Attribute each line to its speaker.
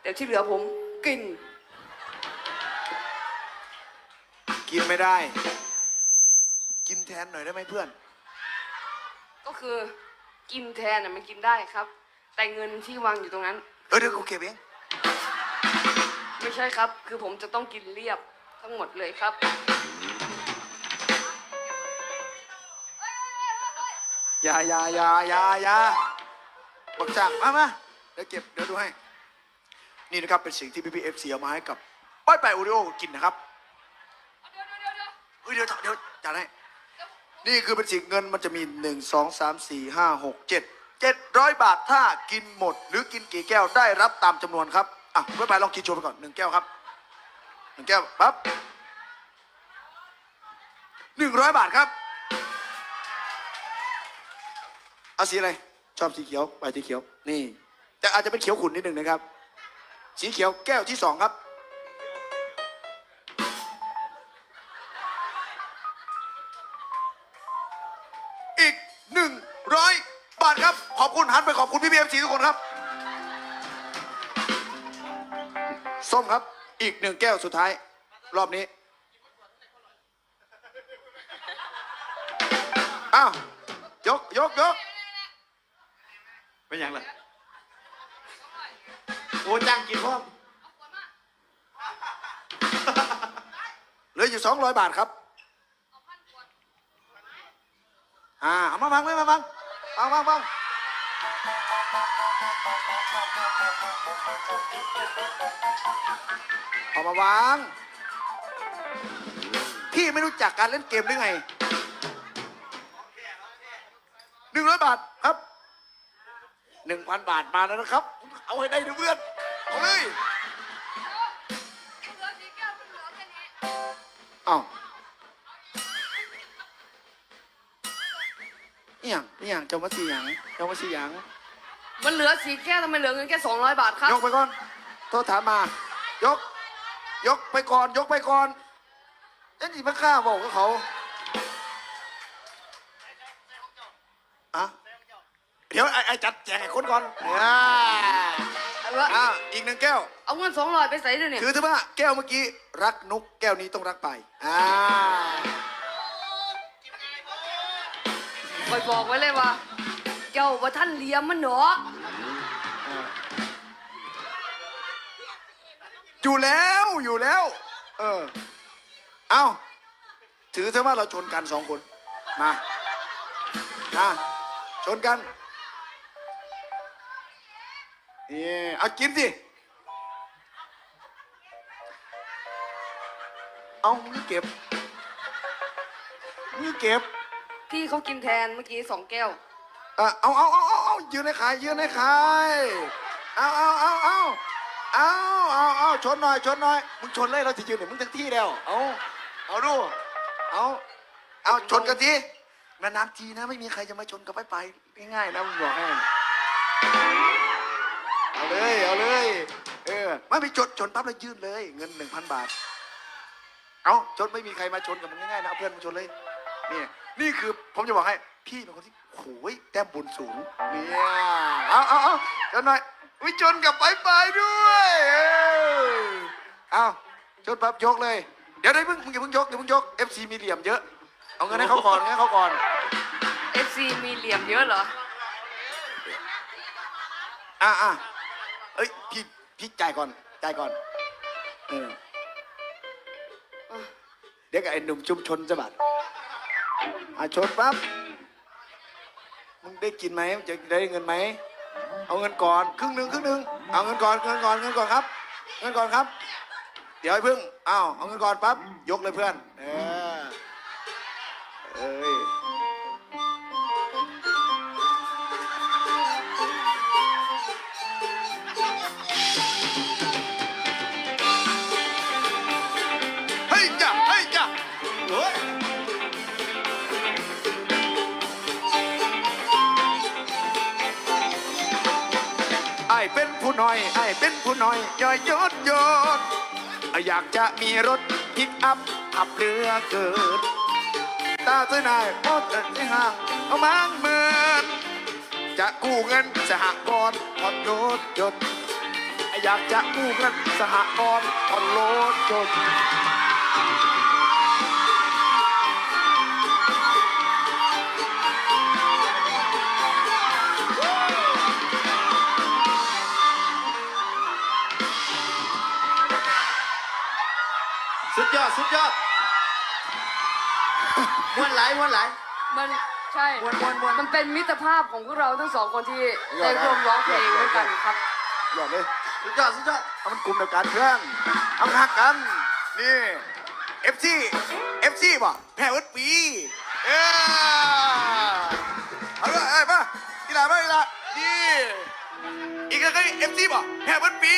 Speaker 1: เดี๋ยวที่เหลือผมกิน
Speaker 2: กินไม่ได้ กินแทนหน่อยได้ไหมเพื่อน
Speaker 1: ก็คือกินแทนน่ะมันกินได้ครับ แต่เงินที่วางอยู่ตรงนั้น
Speaker 2: เออเดี๋ยวกูเก็บเอง
Speaker 1: ไม่ใช่ครับ คือผมจะต้องกินเรียบทั้งหมดเลยครับ
Speaker 2: อย่าอย่าอย่าอย่าอย่าบักจังมามาเดี๋ยวเก็บ เดี๋ยวดูให้ นี่นะครับเป็นสิ่งที่พี่พีเอฟซีเอามาให้กับป้ายไปโอริโอกินนะครับเฮ้ยเดี๋ยวเดี๋ยวจัดให้นี่คือเป็นสิ่งเงินมันจะมีหนึ่งสองสามสี่ห้าหกเจ็ดเจ็ดร้อยบาทถ้ากินหมด หรือกินกี่แก้วได้รับตามจำนวนครับอะป้ายไปลองกินโชว์ไปก่อนหนึ่งแก้วครับหนึ่งแก้วปั๊บหนึ่งร้อยบาทครับเอาสีอะไรชอบสีเขียวไปสีเขียวนี่ แต่อาจจะเป็นเขียวขุ่นนิดหนึ่งนะครับ สีเขียวแก้วที่สองครับ อีกหนึ่งร้อยบาทครับ ขอบคุณหันไปขอบคุณพี่พีเอ็มซีทุกคนครับ ส้มครับ อีกหนึ่งแก้วสุดท้าย รอบนี้ อ้าว ยกยกยก
Speaker 3: เป็นยังล่ะ โอ้จ้างกินพร้อม
Speaker 2: เหลืออยู่สองร้อยบาทครับอ่าเอามาฟังไหมมาฟังฟังฟังฟังเอามาวางพี่ไม่รู้จักการเล่นเกมหรือไงหนึ่งร้อยบาทครับหนึ่งพันบาทมาแล้วนะครับ เอาให้ได้นะเพื่อน เอาเลยอ้าวนี่ยังนี่ยังเจ้ามาสีหยังเจ้ามาสีหยัง
Speaker 1: มันเหลือสีแก้วทำไมเหลือเงินแค่200 บาทครับ
Speaker 2: ยกไปก่อน โทษถามมา ยก ยกไปก่อน ยกไปก่อนเอ้นี่มันกล้าบอกกับเขาอะเดี๋ยวไอ้ไอ้จัดแจกไอ้คนก่อนอ่า
Speaker 1: เอาละ
Speaker 2: อ่าอีกหนึ่งแก้ว
Speaker 1: เอาเงิน200ไปใส่ด้วยเนี่ย
Speaker 2: ถือถือว่าแก้วเมื่อกี้รักนุกแก้วนี้ต้องรักไปอ่า
Speaker 1: คอยบอกไว้เลยว่า เจ้าว่าท่านเลี้ยมมันเนาะ
Speaker 2: อยู่แล้วอยู่แล้ว เออ เอาถือซะว่าเราชนกันสองคน มามาชนกัน นี่เอากินสิ เอามือเก็บมือเก็บ
Speaker 1: พี่เขากินแทนเมื่อกี้สองแก้ว
Speaker 2: อะเอาเอาเอาเอาเอายืนในขายยืนในขายเอาเอาเอาเอาเอาเอาเอาชนหน่อยชนหน่อยมึงชนเลยเราจะยืนเนี่ยมึงทั้งที่แล้ว เอาเอาดูเอาเอาชนกันทีนานๆทีนะ ไม่มีใครจะมาชนกับไปไปง่ายๆนะมึงบอกให้ เอาเลย เอาเลย เออไม่ไปจดชนปั๊บแล้วยื่นเลย เงินหนึ่งพันบาท เอาชนไม่มีใครมาชนกับมึงง่ายๆนะเอาเพื่อนมาชนเลยนี่นี่คือผมจะบอกให้ พี่เป็นคนที่โหยแต้มบุญสูงเนี่ยเอาเอาเอาชนหน่อยวิชนกับไปไปด้วยเออเอาชนปั๊บยกเลย เดี๋ยวได้เพิ่งมึงอย่าเพิ่งยกอย่าเพิ่งยก FC มีเหลี่ยมเยอะ เอาเงินให้เขาก่อนเงินให้เขาก่อน
Speaker 1: FC มีเหลี่ยมเยอะเหรอ
Speaker 2: อะอะเอ้ยพี่พี่จ่ายก่อนจ่ายก่อนเออเดี๋ยวกับไอ้หนุ่มชุมชนจะบัดอะชนปั๊บมึงได้กินไหมจะได้เงินไหมเอาเงินก่อนครึ่งหนึ่งครึ่งหนึ่งเอาเงินก่อนเงินก่อนเงินก่อนครับ เงินก่อนครับ เดี๋ยวให้พึ่งอ้าวเอาเงินก่อนปั๊บยกเลยเพื่อน เออ อ้เป็นผู้น้อยไอ้เป็นผู้น้อยย่อยยศยศอยากจะมีรถพิกอัพขับเรือเกิด ตาซื้อนายมอเตอร์ที่ห่างเอามางเมือนจะกู้เงินสหกรณ์ผ่อนรถยนต์อยากจะกู้เงินสหกรณ์ผ่อนรถยน
Speaker 3: สุดยอด สุดยอดมวนหลายมวนหลาย
Speaker 1: มันใช่
Speaker 3: ม่วนม่วนม่วน
Speaker 1: มันเป็นมิตรภาพของพวกเราทั้งสองคนที่ได้ร่วมร้องเพลงด้วยกันครับ
Speaker 2: ยอดเลย
Speaker 3: สุดยอดสุดยอด
Speaker 2: เอามันกลุ่มเดียวกันเพื่อนเอาหักกัน นี่ FC FC ป่ะแพ้วัดปี เออเอาด้วยเอ้ยมาอีหลามาอีหลานี่อีกแล้วก็ FC ป่ะแพ้วัดปี